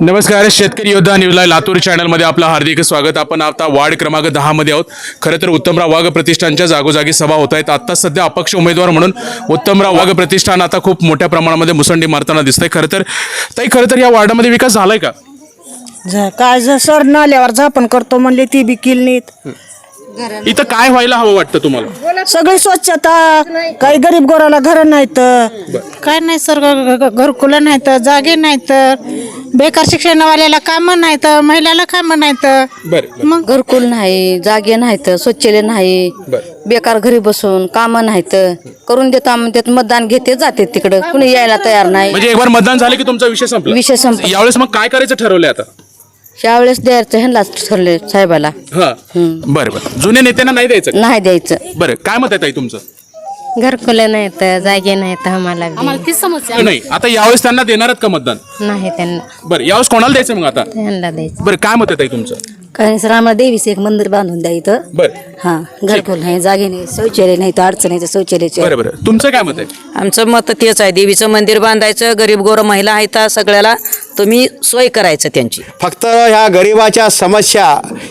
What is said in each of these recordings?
नमस्कार शेतकरी योद्धा न्यूजला लातूर चॅनलमध्ये आपलं हार्दिक स्वागत. आपण आता वार्ड क्रमांक दहामध्ये आहोत. खरं तर उत्तमराव वाघ प्रतिष्ठानच्या जागोजागी सभा होत आहेत. आता सध्या अपक्ष उमेदवार म्हणून उत्तमराव वाघ प्रतिष्ठान आता खूप मोठ्या प्रमाणामध्ये मुसंडी मारताना दिसतंय. खरं तर ताई खरं तर या वार्डामध्ये विकास झालाय का? झ- काय जर सर नाल्यावर झापण करतो म्हणले ती बी किलनीत इथं काय व्हायला हवं वाटतं तुम्हाला? सगळी स्वच्छता काही गरीब गोराला घर नाहीत. काय नाही सर घरकुलं नाहीत जागे नाहीत. बेकार शिक्षणवाल्याला कामं नाहीत महिलाला कामं नाहीत. बरं मग घरकुल नाही जागे नाहीत स्वच्छले नाही बरं. बेकार घरी बसून कामं नाहीत. करून देतो आम्ही त्यात मतदान घेते जाते तिकडं. कुणी यायला तयार नाही. म्हणजे एक बार मतदान झालं की तुमचा विषय संपला? विषय संपला. यावेळेस मग काय करायचं ठरवलंय आता? त्यावेळेस द्यायचं ह्यांनाच ठरले साहेबाला. हा. बरं बरं. जुन्या नेत्यांना नाही द्यायचं नाही द्यायचं. बरं काय मत आहे ताई तुमचं? घरकुलं नाहीत जागे नाहीत आम्हाला बी. आम्हाला ती समस्या नाही आता यावेळेस त्यांना देणार आहेत का मतदान? नाही त्यांना. बरं यावेळेस कोणाला द्यायचं मग आता? त्यांना द्यायचं. बरं काय मत आहे तुमचं? काही सर आम्हाला देवीचं एक मंदिर बांधून द्या इथं. बरं. हा घरकुल नाही जागे नाही शौचालय नाही तर अडचण नाही तर शौचालयाची बरं बरं. तुमचं काय मत आहे? आमचं मत तेच आहे देवीचं मंदिर बांधायचं गरीब गोर महिला आहेत सगळ्याला तुम्ही सोय करायचं त्यांची. फक्त ह्या गरिबाच्या समस्या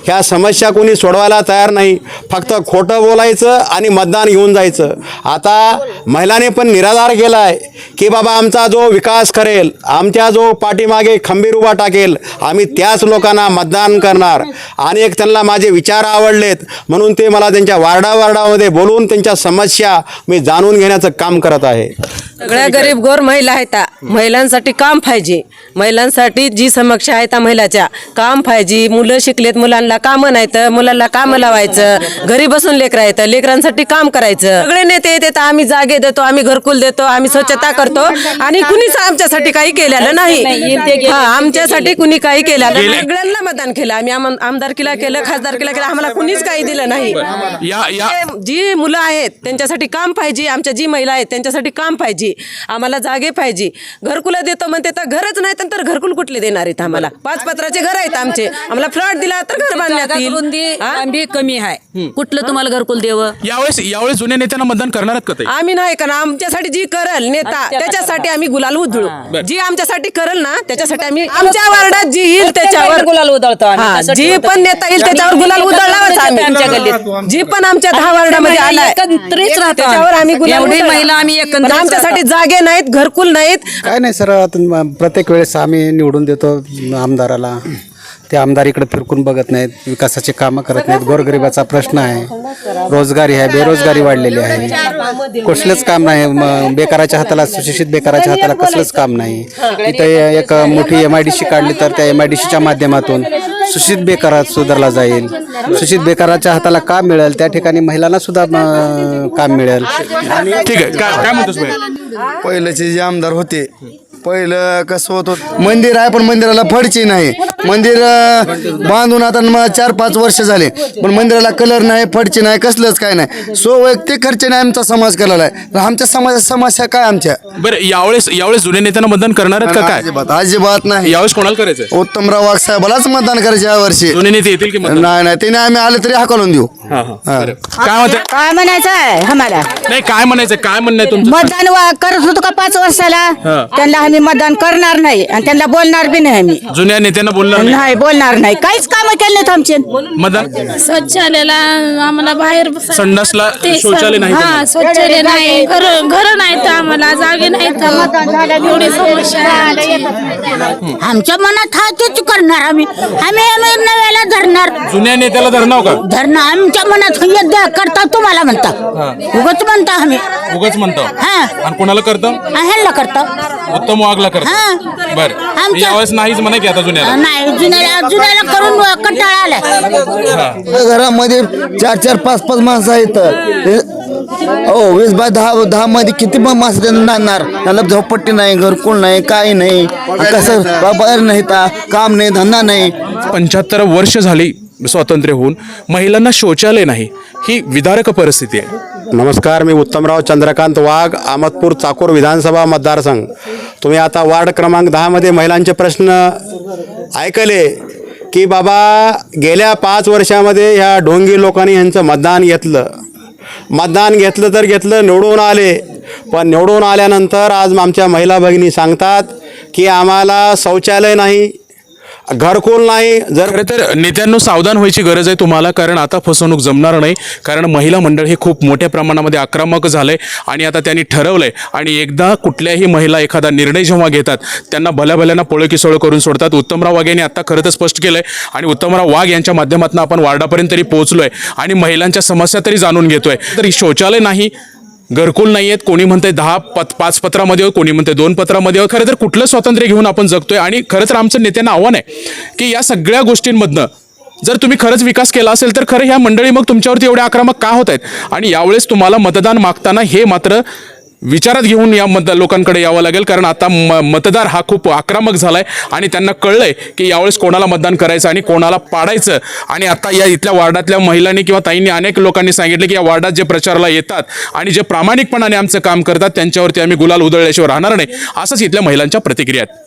ह्या समस्या कोणी सोडवायला तयार नाही. फक्त खोटं बोलायचं आणि मतदान घेऊन जायचं. आता महिलाने पण निराधार केला आहे की बाबा आमचा जो विकास करेल आमच्या जो पाठीमागे खंबीर उभा टाकेल आम्ही त्याच लोकांना मतदान करणार. आणि एक त्यांना माझे विचार आवडलेत म्हणून ते मला त्यांच्या वार्डा वार्डामध्ये बोलवून त्यांच्या समस्या मी जाणून घेण्याचं काम करत आहे. सगळ्या गरीब गोर महिला आहेत. महिलांसाठी काम पाहिजे. महिलांसाठी जी समस्या आहेत महिलाच्या. काम पाहिजे मुलं शिकलेत मुलांना कामं नाहीत मुलांना कामं लावायचं घरी बसून लेकरं आहेत लेकरांसाठी काम करायचं. सगळे नेते येतात आम्ही जागे देतो आम्ही घरकुल देतो आम्ही स्वच्छता करतो आणि कुणीच आमच्यासाठी काही केलेलं नाही. आमच्यासाठी कुणी काही केलेलं नाही. सगळ्यांना मतदान केलं आम्ही आम- आमदारकीला केलं खासदारकीला केलं आम्हाला कुणीच काही दिलं नाही. जी मुलं आहेत त्यांच्यासाठी काम पाहिजे आमच्या जी महिला आहेत त्यांच्यासाठी काम पाहिजे आम्हाला जागे पाहिजे. घरकुला देतो म्हणते तर घरच नाही तर घरकुल कुठले देणार आहेत आम्हाला? पाच पत्राचे घर आहेत आमचे. आम्हाला फ्लॅट दिला तर घर बांधण्यात येईल? आंबी कमी आहे. कुठलं तुम्हाला घरकुल देवं? यावेळेस यावेळेस जुन्या नेत्यांना मतदान करणार आहेत का ते? आम्ही नाही कारण आमच्यासाठी जी करल नेता त्याच्यासाठी आम्ही गुलाल उधळू. जी आमच्यासाठी करल ना त्याच्यासाठी आम्ही आमच्या वार्डात जी येईल त्याच्यावर गुलाल उधळतो आम्ही. हा, जी. पण नेता येईल त्याच्यावर गुलाल उधळलाच आमच्या आम्ही गल्लीत. जी पण आमच्या दहा वार्डामध्ये आलाय. एकत्रित राहतो त्याच्यावर आम्ही. गुलाल एवढी. महिला आम्ही पण एकत्रित आमच्यासाठी जागे नाहीत घरकुल नाहीत. काय नाही सर आता म- प्रत्येक वेळेस आम्ही निवडून देतो आमदाराला. ते आमदार इकडे फिरकून बघत नाहीत विकासाचे कामं करत नाहीत. गोरगरिबाचा प्रश्न आहे. रोजगारी आहे बेरोजगारी वाढलेली आहे. कसलंच काम नाही. बेकाराच्या हाताला सुशिक्षित बेकाराच्या हाताला कसलंच काम नाही. इथे एक मोठी एम आय डी सी काढली तर त्या एम आय डी सीच्या माध्यमातून सुशिक्षित बेकारात सुधारला जाईल. सुशिक्षित बेकाराच्या हाताला काम मिळेल त्या ठिकाणी महिलांना सुद्धा काम मिळेल. ठीक आहे. काय काय म्हणतोस भाई पहिल्याचे जे आमदार होते पहिलं कसं होत होत मंदिर आहे पण मंदिराला फडची नाही. मंदिर अं, बांधून आता म- चार पाच वर्ष झाले पण मंदिराला कलर नाही फडची नाही कसलंच काय नाही. सो वैयक्तिक खर्चाने आमचा समाज केलेला आहे. तर आमच्या समाजात समस्या काय आमच्या? बरं यावेळेस यावेळेस जुन्या नेत्यांना मतदान करणार आहेत का काय? अजिबात अजिबात नाही. यावेळेस कोणाला करायचं उत्तमराव वाघ साहेबालाच मतदान करायचे या वर्षी. जुने नेते येतील की मतदान? नाही नाही त्याने आम्ही आले तरी हाकलून देऊ. हा, हा. बरं. काय म्हणते काय म्हणायचं आहे आम्हाला? नाही काय म्हणायचं काय म्हणणं आहे तुमचं? मतदान वा- करत होतो का पाच वर्षाला. त्यांना आम्ही मतदान करणार नाही आणि त्यांना बोलणार बी नाही आम्ही जुन्या नेत्यांना बोलणार नाही? नाही बोलणार नाही. काहीच काम केले नाहीत आमचे मतदान? शौचालयाला आम्हाला बाहेर बसायला- संडासला ते शौचालय नाही हा. शौचालय नाही. घर घर नाहीत आम्हाला जागे नाहीत. एवढी समस्या आहे आमची. आमच्या मनात हा तेच करणार आम्ही. आम्ही आम्ही नव्याला धरणार. जुन्या नेत्याला धरणाव का? धरणं आमच्या मनात करता तुम्हाला म्हणता उगच म्हणता आम्ही. उगाच म्हणतो? हा. आणि कोणाला करतं? ह्याला करता. उत्तम वाघला करतं. हा. बरं. आमच्या- यावेळेस नाहीच म्हणा की आता जुन्याला. नाही जुन्याला जुन्याला करून कंटाळा आलाय. घरामध्ये चार चार पाच पाच माणसं आहेत. हो वीस बाय दहा दहा मध्ये किती मग माणसं त्यांना नांदणार. त्याला झोपट्टी नाही घरकुल नाही काही नाही. कसं बाबा नाही ता काम नाही धंदा नाही. पंच्याहत्तर वर्ष झाली स्वातंत्र्य होऊन महिलांना शौचालय नाही. ही विदारक परिस्थिती आहे. नमस्कार मी उत्तमराव चंद्रकांत वाघ अहमदपूर चाकूर विधानसभा मतदारसंघ. तुम्ही आता वार्ड क्रमांक दहामध्ये महिलांचे प्रश्न ऐकले की बाबा गेल्या पाच वर्षामध्ये ह्या ढोंगी लोकांनी ह्यांचं मतदान घेतलं. मतदान घेतलं तर घेतलं निवडून आले. पण निवडून आल्यानंतर आज आमच्या महिला भगिनी सांगतात की आम्हाला शौचालय नाही. घरकुल नाही जर खरं तर नेत्यांनो सावधान व्हायची गरज आहे तुम्हाला कारण आता फसवणूक जमणार नाही कारण महिला मंडळ हे खूप मोठ्या प्रमाणामध्ये आक्रमक झालंय आणि आता त्यांनी ठरवलंय आणि एकदा कुठल्याही महिला एखादा निर्णय जेव्हा घेतात त्यांना भल्या भल्याना पोळं करून सोडतात. उत्तमराव वाघ यांनी आता खरं तर स्पष्ट केलंय आणि उत्तमराव वाघ यांच्या माध्यमातून आपण वार्डापर्यंत तरी पोहोचलोय आणि महिलांच्या समस्या तरी जाणून घेतोय. तर शौचालय नाही घरकुल नाही आहेत कोणी म्हणते दहा पत पाच पत्रामध्ये हो कोणी म्हणते दोन पत्रामध्ये हो खरं तर कुठलं स्वातंत्र्य घेऊन आपण जगतोय? आणि खरं तर आमचं नेत्यांना आव्हान आहे की या सगळ्या गोष्टींमधनं जर तुम्ही खरंच विकास केला असेल तर खरं ह्या मंडळी मग तुमच्यावरती एवढे आक्रमक का होत आहेत आणि यावेळेस तुम्हाला मतदान मागताना हे मात्र विचारात घेऊन या मत लोकांकडे यावं लागेल कारण आता म मतदार हा खूप आक्रमक झाला आहे आणि त्यांना कळलंय की यावेळेस कोणाला मतदान करायचं आणि कोणाला पाडायचं. आणि आता या इथल्या वार्डातल्या महिलांनी किंवा ताईंनी अनेक लोकांनी सांगितलं की या वार्डात जे प्रचाराला येतात आणि जे प्रामाणिकपणाने आमचं काम करतात त्यांच्यावरती आम्ही गुलाल उधळल्याशिवाय राहणार नाही. असंच इथल्या महिलांच्या प्रतिक्रिया आहेत.